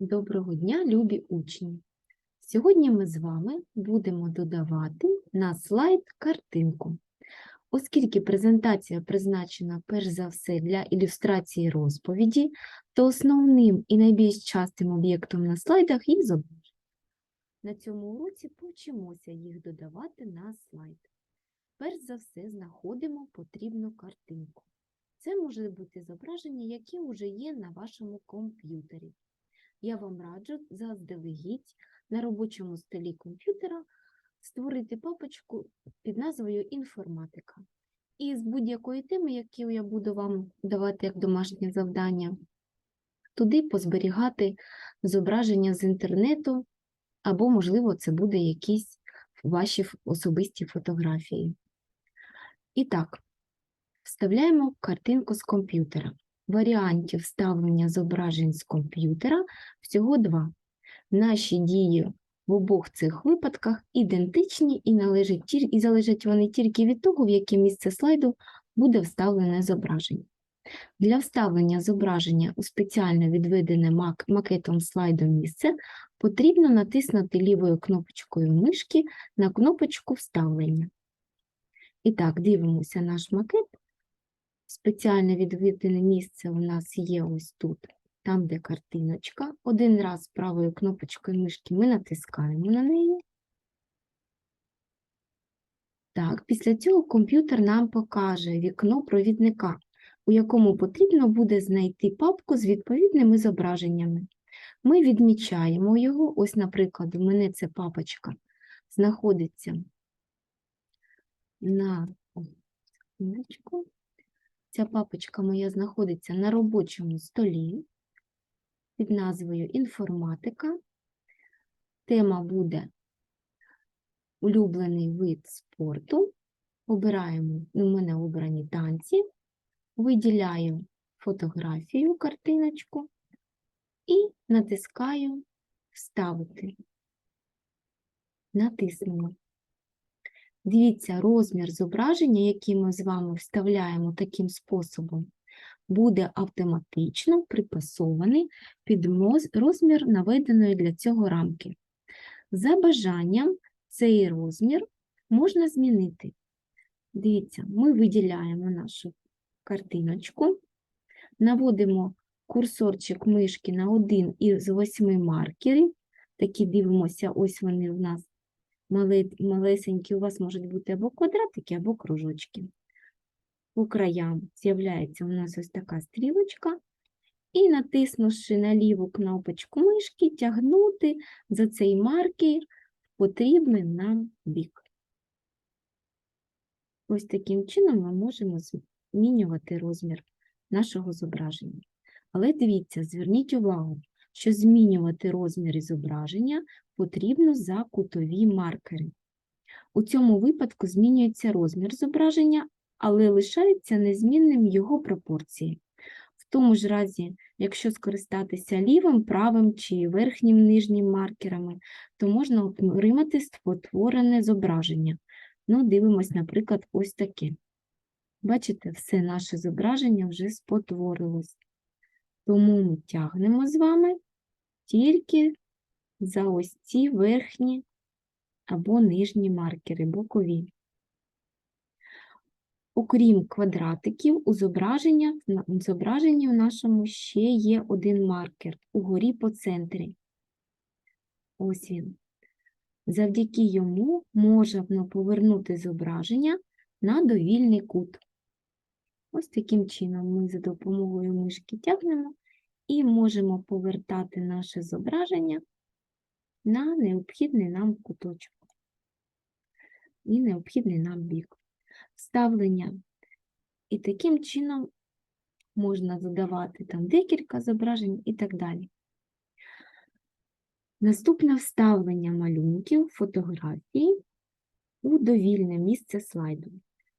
Доброго дня, любі учні! Сьогодні ми з вами будемо додавати на слайд картинку. Оскільки презентація призначена перш за все для ілюстрації розповіді, то основним і найбільш частим об'єктом на слайдах є зображення. На цьому уроці повчимося їх додавати на слайд. Перш за все знаходимо потрібну картинку. Це може бути зображення, яке вже є на вашому комп'ютері я вам раджу заздалегідь на робочому столі комп'ютера створити папочку під назвою Інформатика. І з будь-якої теми, яку я буду вам давати як домашнє завдання, туди позберігати зображення з інтернету, або, можливо, це буде якісь ваші особисті фотографії. І так, вставляємо картинку з комп'ютера. Варіантів вставлення зображень з комп'ютера всього два. Наші дії в обох цих випадках ідентичні і, належать, і залежать вони тільки від того, в яке місце слайду буде вставлене зображення. Для вставлення зображення у спеціально відведене мак- макетом слайду місце потрібно натиснути лівою кнопочкою мишки на кнопочку вставлення. І так, дивимося наш макет. Спеціально відведене місце у нас є ось тут, там, де картиночка. Один раз правою кнопочкою мишки ми натискаємо на неї. Так, після цього комп'ютер нам покаже вікно провідника, у якому потрібно буде знайти папку з відповідними зображеннями. Ми відмічаємо його, ось, наприклад, у мене ця папочка знаходиться на секундочку. Ця папочка моя знаходиться на робочому столі під назвою Інформатика. Тема буде улюблений вид спорту. Обираємо, у мене обрані танці, виділяю фотографію, картиночку і натискаю Вставити. Натиснемо. Дивіться, розмір зображення, який ми з вами вставляємо таким способом, буде автоматично припасований під розмір наведеної для цього рамки. За бажанням цей розмір можна змінити. Дивіться, ми виділяємо нашу картиночку, наводимо курсорчик мишки на один із восьми маркерів. Такі дивимося, ось вони в нас малесенькі, у вас можуть бути або квадратики, або кружочки. По краям з'являється у нас ось така стрілочка, і натиснувши на ліву кнопочку мишки, тягнути за цей маркер в потрібний нам бік. Ось таким чином ми можемо змінювати розмір нашого зображення. Але дивіться, зверніть увагу, що змінювати розміри зображення потрібно за кутові маркери. У цьому випадку змінюється розмір зображення, але лишаються незмінним його пропорції. В тому ж разі, якщо скористатися лівим, правим чи верхнім нижнім маркерами, то можна отримати спотворене зображення. Ну, дивимось, наприклад, ось таке. Бачите, все наше зображення вже спотворилось. Тому ми тягнемо з вами тільки за ось ці верхні або нижні маркери, бокові. Окрім квадратиків, у зображенні в нашому ще є один маркер угорі по центрі. Ось він. Завдяки йому можна повернути зображення на довільний кут. Ось таким чином ми за допомогою мишки тягнемо і можемо повертати наше зображення на необхідний нам куточок і необхідний нам бік. Вставлення. І таким чином можна задавати там декілька зображень і так далі. Наступне вставлення малюнків, фотографій у довільне місце слайду.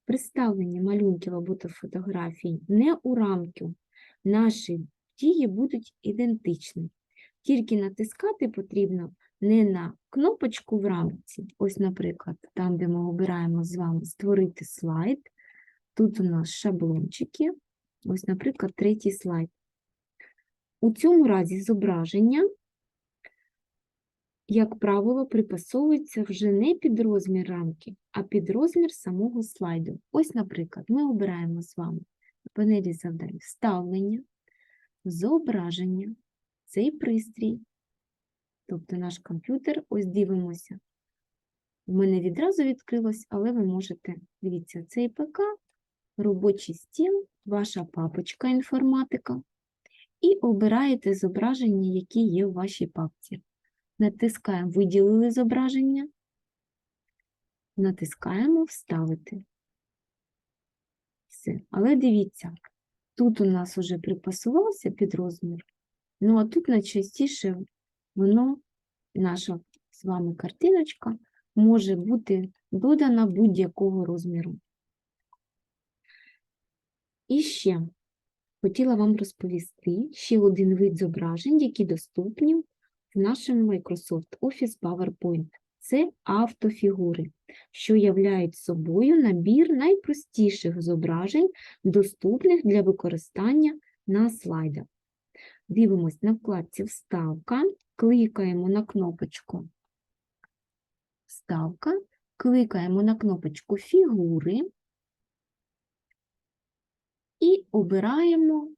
При вставленні малюнків або фотографій не у рамки наші дії будуть ідентичні. Тільки натискати потрібно не на кнопочку в рамці, ось, наприклад, там, де ми обираємо з вами створити слайд. Тут у нас шаблончики. Ось, наприклад, третій слайд. У цьому разі зображення як правило, припасовуються вже не під розмір рамки, а під розмір самого слайду. Ось, наприклад, ми обираємо з вами в панелі завдань вставлення, зображення, цей пристрій, тобто наш комп'ютер, ось дивимося. У мене відразу відкрилось, але ви можете, дивіться, цей ПК, робочий стіл, ваша папочка інформатика, і обираєте зображення, які є в вашій папці. Натискаємо Виділили зображення, натискаємо Вставити. Все. Але дивіться, тут у нас вже припасувався під розмір, ну а тут найчастіше воно, наша з вами картиночка, може бути додана будь-якого розміру. І ще хотіла вам розповісти ще один вид зображень, які доступні в нашому Microsoft Office PowerPoint. Це автофігури, що являють собою набір найпростіших зображень, доступних для використання на слайдах. Дивимось на вкладці Вставка, кликаємо на кнопочку Вставка, кликаємо на кнопочку Фігури і обираємо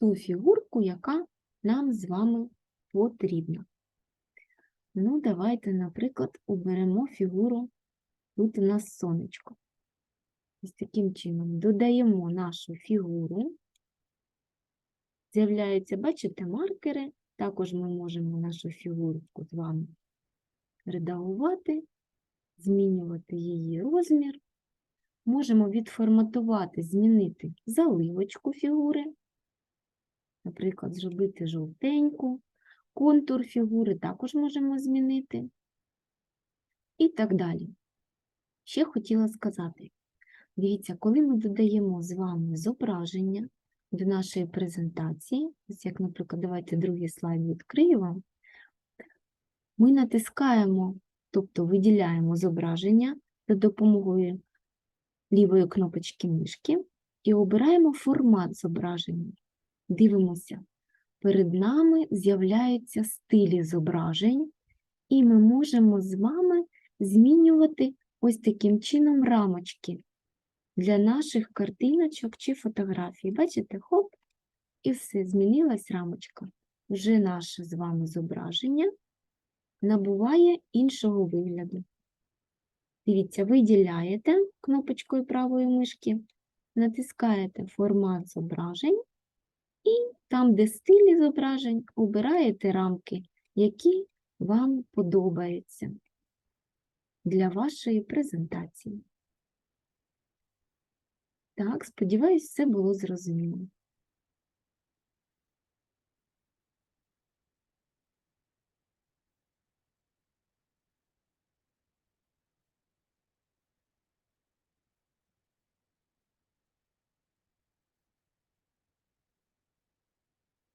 ту фігурку, яка нам з вами потрібна. Ну, давайте, наприклад, оберемо фігуру, тут у нас сонечко. Ось таким чином додаємо нашу фігуру. З'являються, бачите, маркери. Також ми можемо нашу фігурку з вами редагувати, змінювати її розмір. Можемо відформатувати, змінити заливочку фігури, наприклад, зробити жовтеньку, контур фігури також можемо змінити і так далі. Ще хотіла сказати, дивіться, коли ми додаємо з вами зображення до нашої презентації, ось як, наприклад, давайте другий слайд відкрию вам, ми натискаємо, тобто виділяємо зображення за допомогою лівої кнопочки мишки і обираємо формат зображення. Дивимося, перед нами з'являються стилі зображень, і ми можемо з вами змінювати ось таким чином рамочки для наших картиночок чи фотографій. Бачите, хоп, і все, змінилась рамочка. Вже наше з вами зображення набуває іншого вигляду. Дивіться, виділяєте кнопочкою правої мишки, натискаєте формат зображень і там, де стилі зображень, обираєте рамки, які вам подобаються для вашої презентації. Так, сподіваюсь, все було зрозуміло.